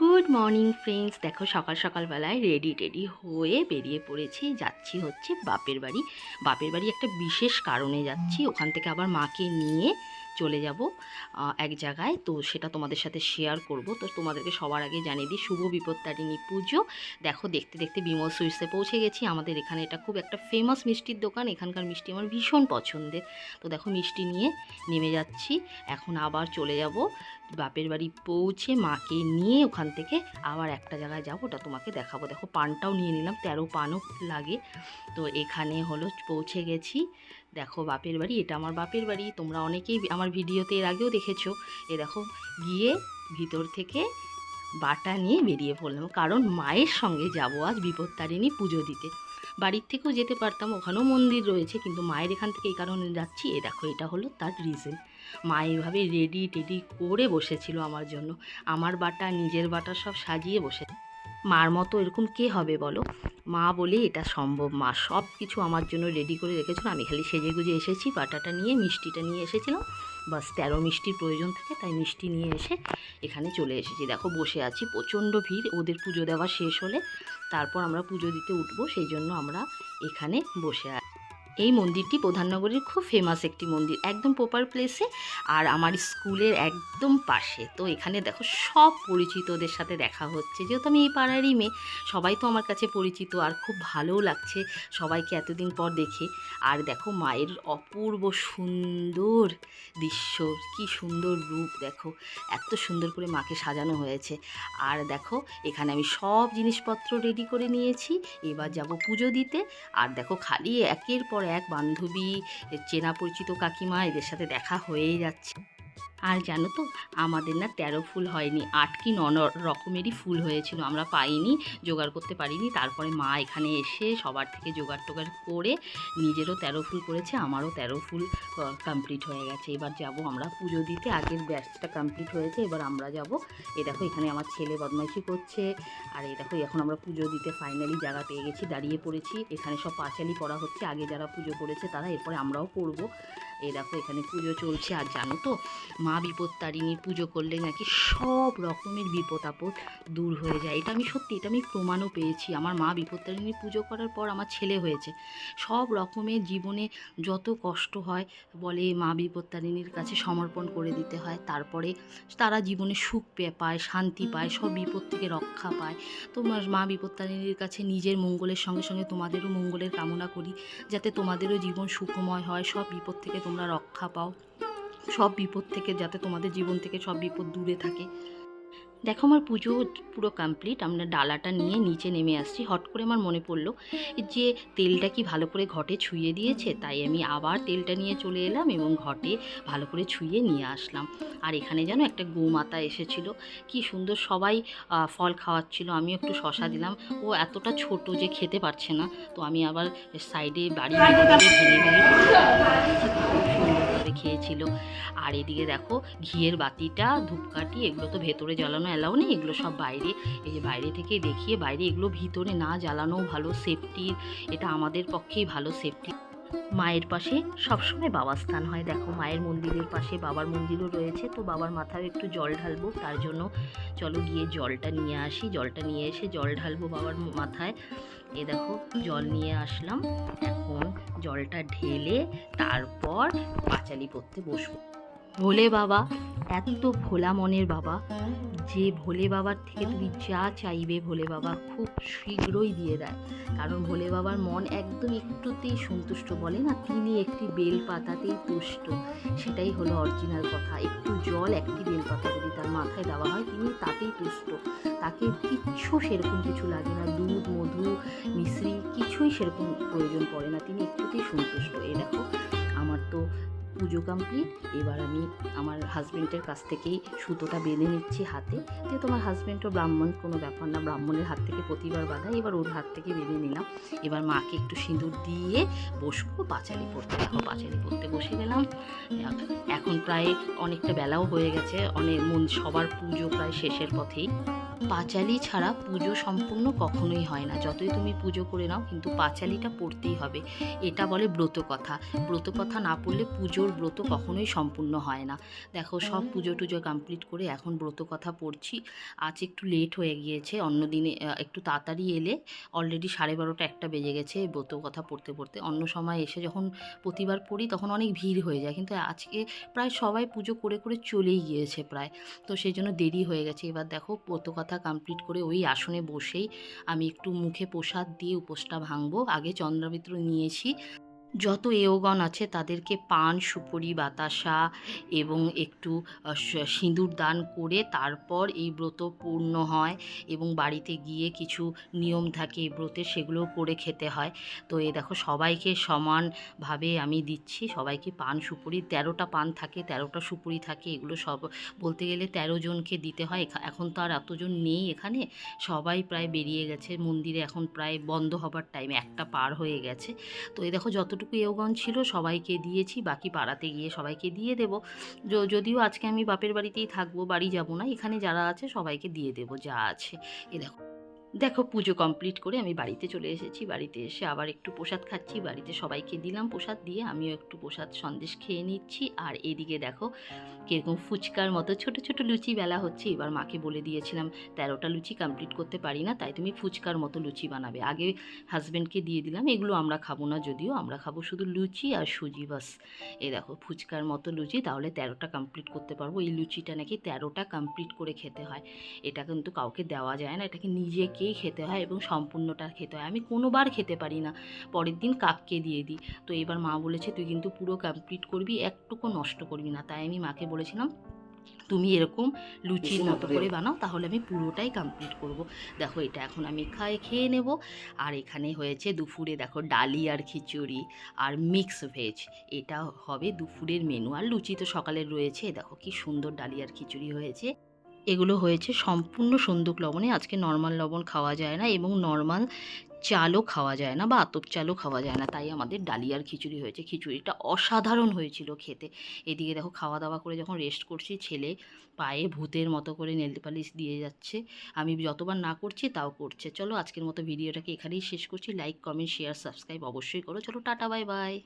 Good morning friends দেখো সকাল সকালবেলায় রেডি টেডি হয়ে বেরিয়ে পড়েছি। যাচ্ছি হচ্ছে বাপের বাড়ি। বাপের বাড়ি একটা বিশেষ কারণে যাচ্ছি। ওখান থেকে আবার মাকে নিয়ে চলে যাব এক জায়গায়। তো সেটা তোমাদের সাথে শেয়ার করব। তো তোমাদেরকে সবার আগে জানিয়ে দিই, শুভ বিপত্তারিণী পুজো। দেখো, দেখতে দেখতে বিমল সুইটসে পৌঁছে গেছি। আমাদের এখানে এটা খুব একটা ফেমাস মিষ্টির দোকান। এখানকার মিষ্টি আমার ভীষণ পছন্দের। তো দেখো, মিষ্টি নিয়ে নেমে যাচ্ছি। এখন আবার চলে যাব। বাপের বাড়ি পৌঁছে মাকে নিয়ে ওখান থেকে আবার একটা জায়গায় যাব। ওটা তোমাকে দেখাবো। দেখো, পানটাও নিয়ে নিলাম। তেরো পানও লাগে। তো এখানে হলো পৌঁছে গেছি। দেখো বাপের বাড়ি, এটা আমার বাপের বাড়ি, তোমরা অনেকেই আমার ভিডিওতে এর আগেও দেখেছ। এ দেখো, গিয়ে ভিতর থেকে বাটা নিয়ে বেরিয়ে পড়লাম, কারণ মায়ের সঙ্গে যাব আজ বিপত্তারিণী পুজো দিতে। বাড়ির থেকেও যেতে পারতাম, ওখানেও মন্দির রয়েছে, কিন্তু মায়ের এখান থেকে এই কারণে যাচ্ছি। এ দেখো, এটা হলো তার রিজন মা এইভাবে রেডি টেডি করে বসেছিল আমার জন্য। আমার বাটা, নিজের বাটা সব সাজিয়ে বসে মার মতো এরকম কে হবে বলো? মা বলে, এটা সম্ভব, মা। সব কিছু আমার জন্য রেডি করে রেখেছিল। আমি খালি সেজে গুজে এসেছি, বাটাটা নিয়ে, মিষ্টিটা নিয়ে এসেছিলাম। বাস, তেরো মিষ্টির প্রয়োজন থাকে, তাই মিষ্টি নিয়ে এসে এখানে চলে এসেছি। দেখো, বসে আছি। প্রচণ্ড ভিড়। ওদের পুজো দেওয়া শেষ হলে তারপর আমরা পুজো দিতে উঠবো। সেই জন্য আমরা এখানে বসে আছি। এই মন্দিরটি প্রধাননগরের খুব ফেমাস একটি মন্দির, একদম প্রপার প্লেসে আর আমার স্কুলের একদম পাশে। তো এখানে দেখো সব পরিচিতদের সাথে দেখা হচ্ছে। যেহেতু আমি এই পাড়ারই মেয়ে, সবাই তো আমার কাছে পরিচিত আর খুব ভালোও লাগছে সবাইকে এতদিন পর দেখে। আর দেখো মায়ের অপূর্ব সুন্দর দৃশ্য, কি সুন্দর রূপ দেখো, এত সুন্দর করে মাকে সাজানো হয়েছে। আর দেখো এখানে আমি সব জিনিসপত্র রেডি করে নিয়েছি। এবার যাব পুজো দিতে। আর দেখো খালি একের পর এক বান্ধবী চেনা পরিচিত কাকিমা এদের সাথে দেখা হয়েই যাচ্ছে। আর জানো তো, আমাদের না তেরো ফুল হয়নি আট কি ন রকমেরই ফুল হয়েছিল, আমরা পাইনি, জোগাড় করতে পারিনি, তারপরে মা এখানে এসে সবার থেকে জোগাড় টোগাড় করে নিজেরও তেরো ফুল করেছে, আমারও তেরো ফুল কমপ্লিট হয়ে গেছে। এবার যাব আমরা পুজো দিতে, আগের ব্যাচটা কমপ্লিট হয়েছে, এবার আমরা যাব। এ দেখো, এখানে আমার ছেলে বদমাইশি করছে, আর এই দেখো, এখন আমরা পুজো দিতে ফাইনালি জায়গা পেয়ে গেছি, দাঁড়িয়ে পড়েছি, এখানে সব পাঁচালি পড়া হচ্ছে, আগে যারা পুজো করেছে তারা এরপরে আমরাও করব। এই দেখো, এখানে পুজো চলছে, আর জানো তো, মা বিপত্তারিণীর পুজো করলে নাকি সব রকমের বিপদ আপদ দূর হয়ে যায়। এটা আমি সত্যি, এটা আমি প্রমাণও পেয়েছি। আমার মা বিপত্তারিণীর পুজো করার পর আমার ছেলে হয়েছে। সব রকমের জীবনে যত কষ্ট হয়, বলে মা বিপত্তারিণীর কাছে সমর্পণ করে দিতে হয়। তারপরে তারা জীবনে সুখ পেয়ে পায়, শান্তি পায়, সব বিপদ থেকে রক্ষা পায়। তোমার মা বিপত্তারিণীর কাছে নিজের মঙ্গলের সঙ্গে সঙ্গে তোমাদেরও মঙ্গলের কামনা করি, যাতে তোমাদেরও জীবন সুখময় হয়, সব বিপদ থেকে তোমরা রক্ষা পাও। সব বিপদ থেকে যাতে তোমাদের জীবন থেকে সব বিপদ দূরে থাকে। দেখো আমার পুজো পুরো কমপ্লিট আমরা ডালাটা নিয়ে নিচে নেমে আসছি। হট করে আমার মনে পড়ল যে তেলটা কি ভালো করে ঘটে ছুঁয়ে দিয়েছে, তাই আমি আবার তেলটা নিয়ে চলে এলাম এবং ঘটে ভালো করে ছুঁয়ে নিয়ে আসলাম। আর এখানে যেন একটা গোমাতা এসেছিল, কি সুন্দর সবাই ফল খাওয়াচ্ছিল আমি একটু শশা দিলাম। ও এতটা ছোট যে খেতে পারছে না, তো আমি আবার সাইডে বাড়ি খেয়েছিল। আর এদিকে দেখো ঘিয়ের বাতিটা, ধূপকাঠি, এগুলো তো ভেতরে জ্বালানো অ্যালাউ নেই, এগুলো সব বাইরে। এই যে বাইরে থেকে দেখিয়ে বাইরে এগুলো ভিতরে না জ্বালানোও ভালো সেফটির এটা আমাদের পক্ষেই ভালো সেফটি মায়ের পাশে সবসময় বাবার স্থান হয়। দেখো, মায়ের মন্দিরের পাশে বাবার মন্দিরও রয়েছে। তো বাবার মাথায় একটু জল ঢালবো, তার জন্য চলো গিয়ে জলটা নিয়ে আসি। জলটা নিয়ে এসে জল ঢালবো বাবার মাথায়। এ দেখো, জল নিয়ে আসলাম। এখন জলটা ঢেলে তারপর পাঁচালি পড়তে বসবো। ভোলে বাবা, এত ভোলা মনের বাবা। যে ভোলে বাবার থেকে তুমি যা চাইবে ভোলে বাবা খুব শীঘ্রই দিয়ে দেয়। কারণ ভোলে বাবার মন একদম একটুতেই সন্তুষ্ট বলে না, তিনি একটি বেল পাতাতেই তুষ্ট। সেটাই হলো অরিজিনাল কথা। একটু জল একটি বেল পাতা যদি তার মাথায় দেওয়া হয়, তিনি তাতেই তুষ্ট। তাকে কিচ্ছু সেরকম কিছু লাগে না। দুধ, মধু, মিশ্রি, কিছুই সেরকম প্রয়োজন পড়ে না। তিনি একটুতেই সন্তুষ্ট। এই দেখো, আমার তো পুজো কমপ্লিট এবার আমি আমার হাজব্যান্ডের কাছ থেকেই সুতোটা বেঁধে নিচ্ছি হাতে। যে তোমার হাজব্যান্ডও ব্রাহ্মণ, কোনো ব্যাপার না, ব্রাহ্মণের হাত থেকে প্রতিবার বাধা, এবার ওর হাত থেকে বেঁধে নিলাম। এবার মাকে একটু সিঁদুর দিয়ে বসবো, পাঁচালি পড়তে দেখো, পাঁচালি পড়তে বসে গেলাম। এখন প্রায় অনেকটা বেলাও হয়ে গেছে, অনেক মন সবার পুজো প্রায় শেষের পথেই। পাঁচালি ছাড়া পুজো সম্পূর্ণ কখনোই হয় না। যতই তুমি পুজো করে নাও, কিন্তু পাঁচালিটা পড়তেই হবে। এটা বলে ব্রত কথা। ব্রত কথা না পড়লে পুজোর ব্রত কখনোই সম্পূর্ণ হয় না। দেখো, সব পুজো টুজো কমপ্লিট করে এখন ব্রত কথা পড়ছি। আজ একটু লেট হয়ে গিয়েছে। অন্য দিনে একটু তাড়াতাড়ি এলে অলরেডি সাড়ে বারোটা একটা বেজে গেছে ব্রত কথা পড়তে পড়তে। অন্য সময় এসে যখন প্রতিবার পড়ি, তখন অনেক ভিড় হয়ে যায়। কিন্তু আজকে প্রায় সবাই পুজো করে করে চলেই গিয়েছে প্রায়। তো সেই জন্য দেরি হয়ে গেছে। এবার দেখো ব্রত কথা কমপ্লিট করে ওই আসনে বসেই আমি একটু মুখে প্রসাদ দিয়ে উপোসটা ভাঙবো। আগে চন্দ্রমিত্র নিয়েছি। যত এওগণ আছে তাদেরকে পান, সুপুরি, বাতাসা এবং একটু সিঁদুর দান করে তারপর এই ব্রত পূর্ণ হয় এবং বাড়িতে গিয়ে কিছু নিয়ম থাকে এই ব্রতে সেগুলো করে খেতে হয়। তো এ দেখো সবাইকে সমানভাবে আমি দিচ্ছি, সবাইকে পান, সুপুরি, তেরোটা পান থাকে, তেরোটা সুপুরি থাকে, এগুলো সব বলতে গেলে তেরো জনকে দিতে হয়। এখা- এখন তো আর এতজন নেই এখানে, সবাই প্রায় বেরিয়ে গেছে, মন্দিরে এখন প্রায় বন্ধ হবার টাইম একটা পার হয়ে গেছে। তো এই দেখো যতটুকু এওগণ ছিল, সবাইকে দিয়েছি, বাকি পাড়াতে গিয়ে সবাইকে দিয়ে দেবো। যদিও আজকে আমি বাপের বাড়িতেই থাকব, বাড়ি যাব না, এখানে যারা আছে সবাইকে দিয়ে দেবো, যা আছে। এ দেখো। দেখো, পুজো কমপ্লিট করে আমি বাড়িতে চলে এসেছি। বাড়িতে এসে আবার একটু প্রসাদ খাচ্ছি। বাড়িতে সবাইকে দিলাম প্রসাদ দিয়ে আমিও একটু প্রসাদ সন্দেশ খেয়ে নিচ্ছি। আর এদিকে দেখো, কীরকম ফুচকার মতো ছোট ছোট লুচি বেলা হচ্ছে। এবার মাকে বলে দিয়েছিলাম, তেরোটা লুচি কমপ্লিট করতে পারি না, তাই তুমি ফুচকার মতো লুচি বানাবে। আগে হাজব্যান্ডকে দিয়ে দিলাম, এগুলো আমরা খাব না যদিও, আমরা খাব শুধু লুচি আর সুজি বাস। এই দেখো, ফুচকার মতো লুচি, তাহলে তেরোটা কমপ্লিট করতে পারব। এই লুচিটা নাকি তেরোটা কমপ্লিট করে খেতে হয়। এটা কিন্তু কাউকে দেওয়া যায় না, এটাকে নিজেকেই খেতে হয় এবং সম্পূর্ণটা খেতে হয়। আমি কোনোবার খেতে পারি না। পরের দিন কাককে দিয়ে দিই। তো এবার মা বলেছে তুই কিন্তু পুরো কমপ্লিট করবি একটুকু নষ্ট করবি না। তাই আমি মাকে বলেছিলাম তুমি এরকম লুচির মতো করে বানাও তাহলে আমি পুরোটাই কমপ্লিট করব। দেখো এটা এখন আমি খাই খেয়ে নেব। আর এখানে হয়েছে দুপুরে দেখো ডালি আর খিচুড়ি আর মিক্স ভেজ এটা হবে দুপুরের মেনু আর লুচি তো সকালের রয়েছে। দেখো কি সুন্দর ডালি আর খিচুড়ি হয়েছে। এগুলো হয়েছে সম্পূর্ণ সন্দুক লবণে। আজকে নর্মাল লবণ খাওয়া যায় না এবং নর্মাল চালও খাওয়া যায় না বা আতপ চালও খাওয়া যায় না। তাই আমাদের ডালিয়ার খিচুড়ি হয়েছে। খিচুড়িটা অসাধারণ হয়েছিল খেতে। এদিকে দেখো খাওয়া দাওয়া করে যখন রেস্ট করছি, ছেলে পায়ে ভূতের মতো করে নেল পালিশ দিয়ে যাচ্ছে। আমি যতবার না করছি, তাও করছে। চলো আজকের মতো ভিডিওটাকে এখানেই শেষ করছি। লাইক কমেন্ট শেয়ার সাবস্ক্রাইব অবশ্যই করো। চলো, টাটা বাই বাই